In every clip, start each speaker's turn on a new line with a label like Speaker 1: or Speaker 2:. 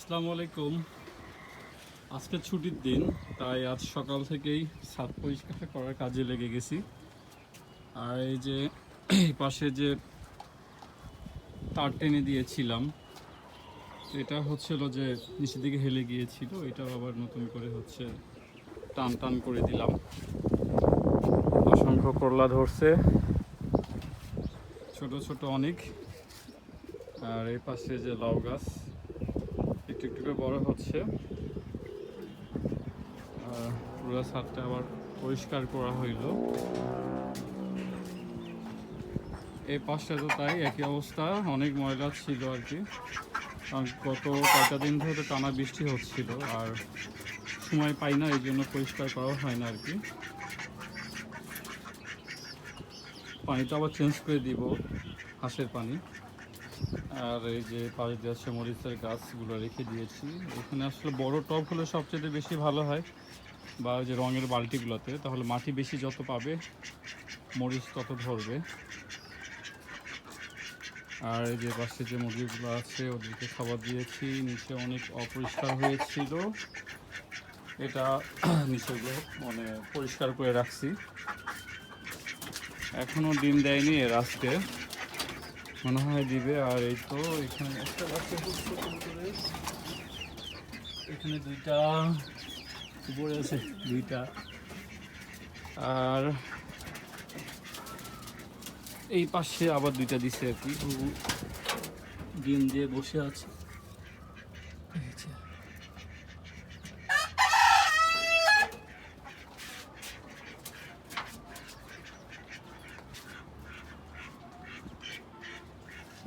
Speaker 1: আসসালামু আলাইকুম। আজকে ছুটির দিন, তাই আজ সকাল থেকেই ছাদ পরিষ্কার করার কাজে লেগে গেছি। আর এই যে পাশে যে তার টেনে দিয়েছিলাম, এটা হচ্ছিল যে নিচের দিকে হেলে গিয়েছিল এটা আবার নতুন করে হচ্ছে টান টান করে দিলাম। অসংখ্য করলা ধরছে, ছোট ছোট অনেক। আর এই পাশে যে লাউ গাছ করে বড় হচ্ছে। পুরো ছাদটা আবার পরিষ্কার করা হইল। এই পাশটা তো তাই, একই অবস্থা। অনেক ময়লা ছিল আর কি। কারণ গত কয়েকটা দিন ধরে টানা বৃষ্টি হচ্ছিল আর সময় পাই না, এই জন্য পরিষ্কার করা হয় না আর কি। পানিটা আবার চেঞ্জ করে দিব, হাঁসের পানি। আর এই যে পাশ দিয়ে আছে মরিচের গাছগুলো রেখে দিয়েছি। এখানে আসলে বড় টব হলে সবচেয়ে বেশি ভালো হয়, বা যে রঙের বালতিগুলোতে। তাহলে মাটি বেশি যত পাবে, মরিচ তত ধরবে। আর এই যে পাশে যে মুরগিগুলো আছে, ওদেরকে খাবার দিয়েছি। নিচে অনেক অপরিষ্কার হয়েছিল। এটা নিচেগুলো মানে পরিষ্কার করে রাখছি। এখনও ডিম দেয়নি এর আজকে। মনে হয় দিবে, আর এই তো এখানে একটা বাচ্চা। এখানে দুইটা উপরে আছে, দুইটা। আর এই পাশে আবার দুইটা দিছে আর কি ডিম দিয়ে বসে আছে।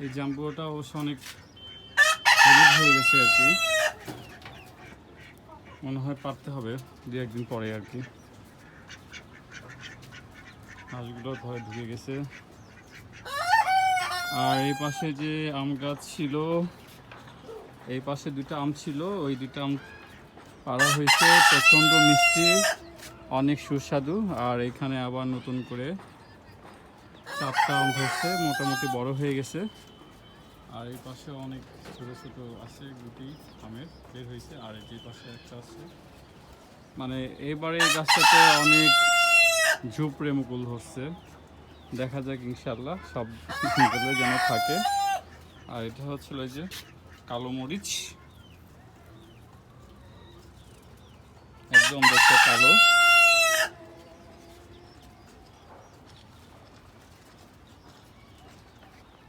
Speaker 1: এই জাম্বুটা অবশ্য অনেক হয়ে গেছে আর কি। মনে হয় পারতে হবে দু একদিন পরে আর কি। হাঁসগুলো ধরে ঢুকে গেছে। আর এই পাশে যে আম গাছ ছিল, এই পাশে দুটো আম ছিল, ওই দুটো আম পাড়া হয়েছে। প্রচণ্ড মিষ্টি, অনেক সুস্বাদু। আর এখানে আবার নতুন করে চারটা আম ধরছে, মোটামুটি বড় হয়ে গেছে। আর এই পাশে অনেক ছোট ছোট আছে গুটি, আমের, বের হয়েছে। আর যে পাশে একটা আছে। মানে এবারে এই গাছটাতে অনেক ঝুপড়ে মুকুল ধরছে। দেখা যাক ইনশাল্লাহ সব মুকুলে যেন থাকে। আর এটা হচ্ছিল যে কালো মরিচ। একদম দেখতে কালো।